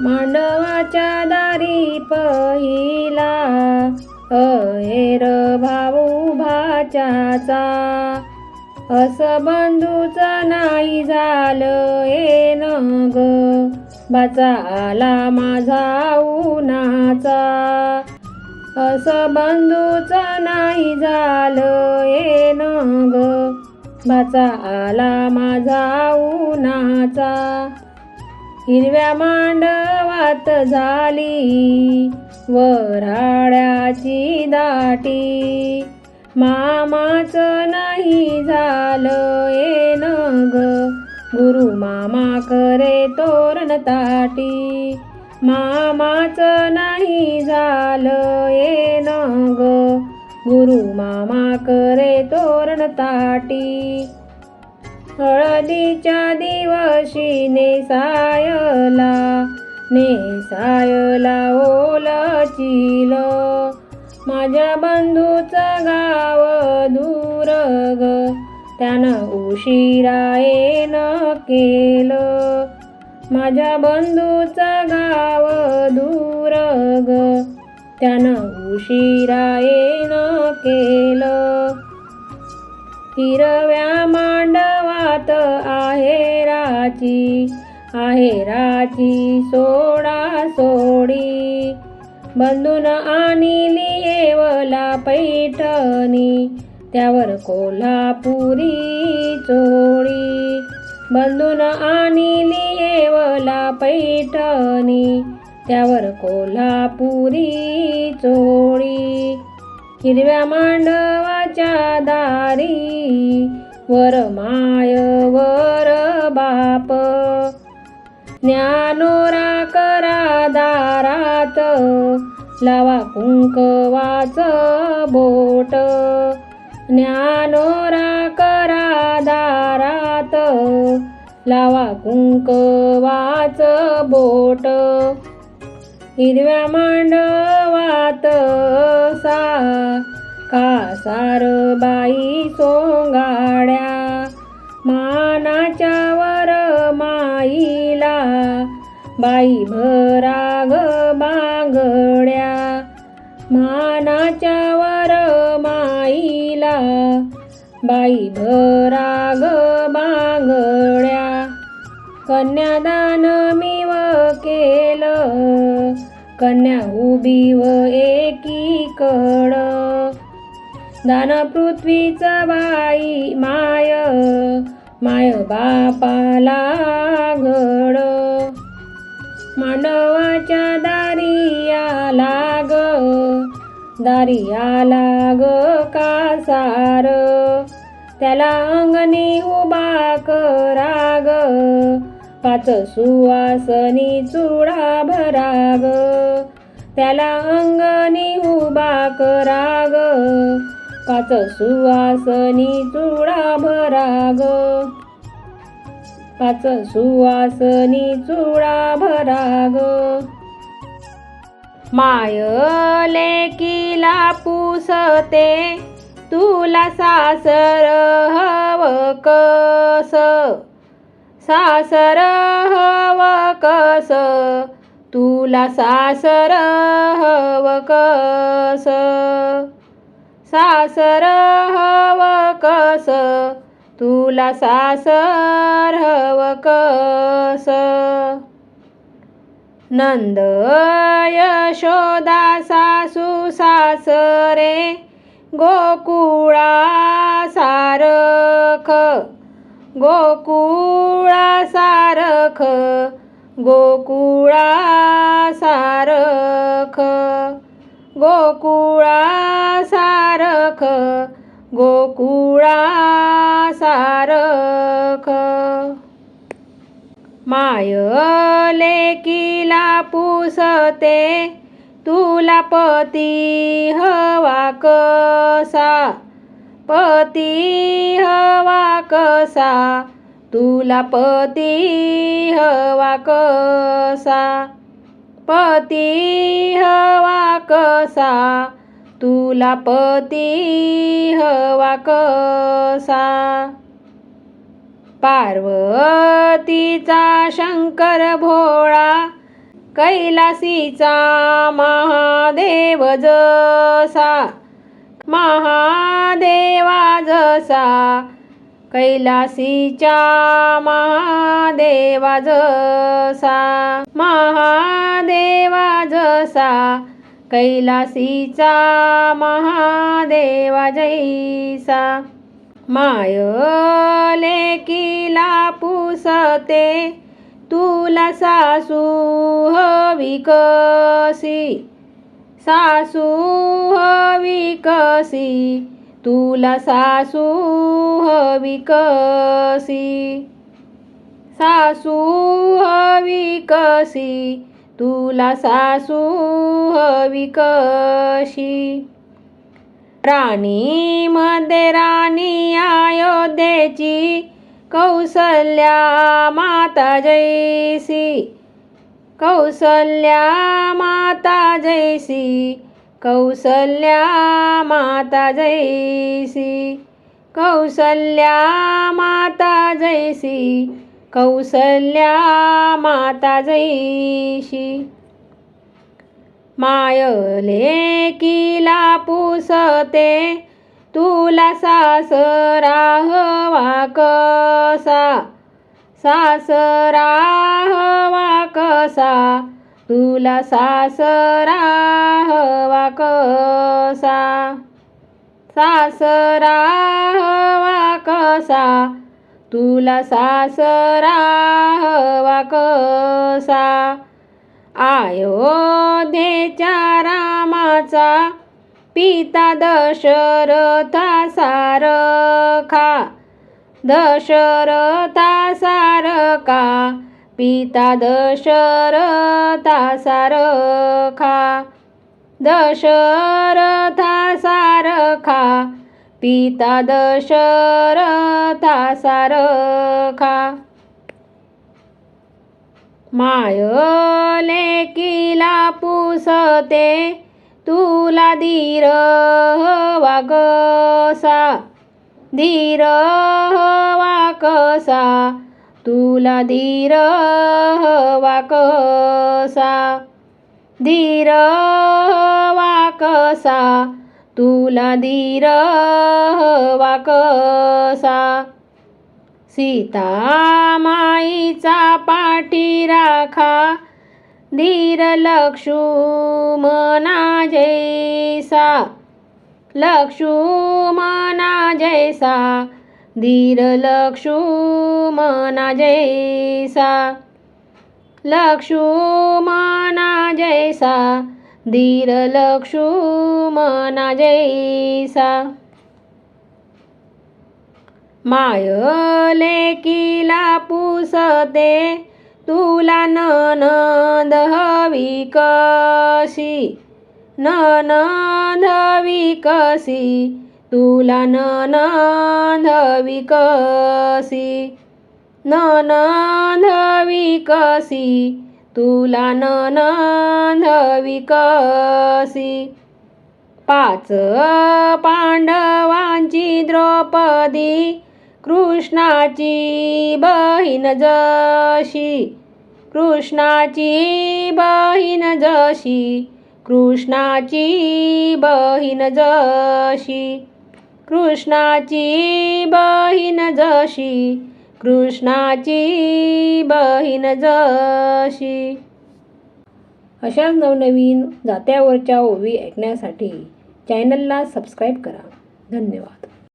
मांडवाच्या दारी पहिला अहेर भाऊ भाच्याचा. असं बंधूच नाही झालं येन ग बचाला आला माझा उन्हाचा. असं बंधूच नाही झालं येन ग बचाला आला माझा उन्हाचा. हिरव्या मांडवात झाली वराड्याची दाटी. मामाच नाही झालं येन ग गुरु मामा करे तोरण ताटी. मामाच नाही झालं येन ग गुरु मामा करे तोरण ताटी. हळदीच्या दिवशी नेसायला नेसायला ओलचिल माझ्या बंधूचं गाव दूर ग त्यानं उशिरा येन केलं. माझ्या बंधूचं गाव दूर ग त्यानं उशिरा येन केलं. हिरव्या मांडवात आहेराची आहेराची सोडा सोडी. बंधून आणली येवला पैठणी त्यावर कोल्हापुरी चोळी बंधून आणली येवला पैठणी त्यावर कोल्हापुरी चोळी हिरव्या मांडवाच्या दारी वर माय वर बाप. ज्ञानोरा करा दारात लावा कुंकवाच बोट. ज्ञानोरा करा दारात लावा कुंकवाच बोट. हिरव्या मांडवात सा कासार बाई सोंगाड्या? मानाच्या वर माईला बाई भराग बांगड्या. मानाच्या वर माईला बाई भराग बांगड्या. कन्यादान मी व केलं कन्या उभी व एकीकड दान पृथ्वीचा बाई माय माय बापाला घड. मांडवाच्या दारिया लाग दारिया लाग कासार. त्याला अंगणी उभा कराग पाच सुवासनी चुडा भराग त्याला अंगणी उभा कराग. पाच सुवासनी चुडा भराग पाच सुवासनी चुडा भराग. माय लेकीला पुसते तुला सासर हव कस? सासर हव कस? तुला सासर हव कस? सासर हव कस? तुला सासर हव कस? नंद यशोदा सासू सासरे गोकुळा सारख गोकुळा सारख गोकुळा सारख गोकुळा सारख गोकुळा सारख माय लेकीला पुसते तुला पती हवा कसा? पती हवा कसा? तुला पती हवा कसा? पती हवा कसा? तुला पती हवा कसा? पार्वतीचा शंकर भोळा कैलासीचा महादेव जसा. महादेवा जसा कैलासीच्या महादेवा जसा महादेवा जसा कैलासीचा महादेवा जैसा. माय लेकीला पुसते तुला सासू हवी सासू हवी कशी? तुला सासू हवी कशी? सासू हवी तुला सासू हवी कशी? राणी मध्ये राणी अयोध्येची कौसल्या माता जैसी कौसल्या माता जैसी कौसल्या माता जैसी कौसल्या माता जैसी कौसल्या माता जैशी मायले किला पुसते तुला सासरा हवा कसा? सासरा हवा कसा? तुला सासरा हवा कसा? सासरा हवा कसा? तुला सासरा हवा कसा? आयोध्येच्या रामाचा पिता दशरथा सारखा दशरथा सारखा पिता दशरथा सारखा दशरथा सारखा पिता दशरथा सारखा मायले किला पुसते तुला धीर वागसा धीर हवा कसा? तुला धीर हवा कसा? धीर हवा कसा? तुला धीर हवा कसा? सीता माईचा पाठी राखा. धीर लक्ष्मणा जैसा. लक्ष्मणा जैसा धीर लक्ष्मणा जैसा। लक्ष्मणा जैसा धीर लक्ष्मणा जैसा। मायले किला पुसते तुला ननंद हवी कशी? ननंद हवी कशी तुला न हवी कशी ननंद कशी तुला न हवी पाच पांडवांची द्रौपदी कृष्णाची बहीण जशी. कृष्णाची बहीण जशी. कृष्णाची बहीण जशी कृष्णाची बहीण जशी कृष्णाची बहीण जशी. अशाच नवनवीन जात्यावरच्या ओवी ऐकण्यासाठी चॅनलला सबस्क्राईब करा. धन्यवाद.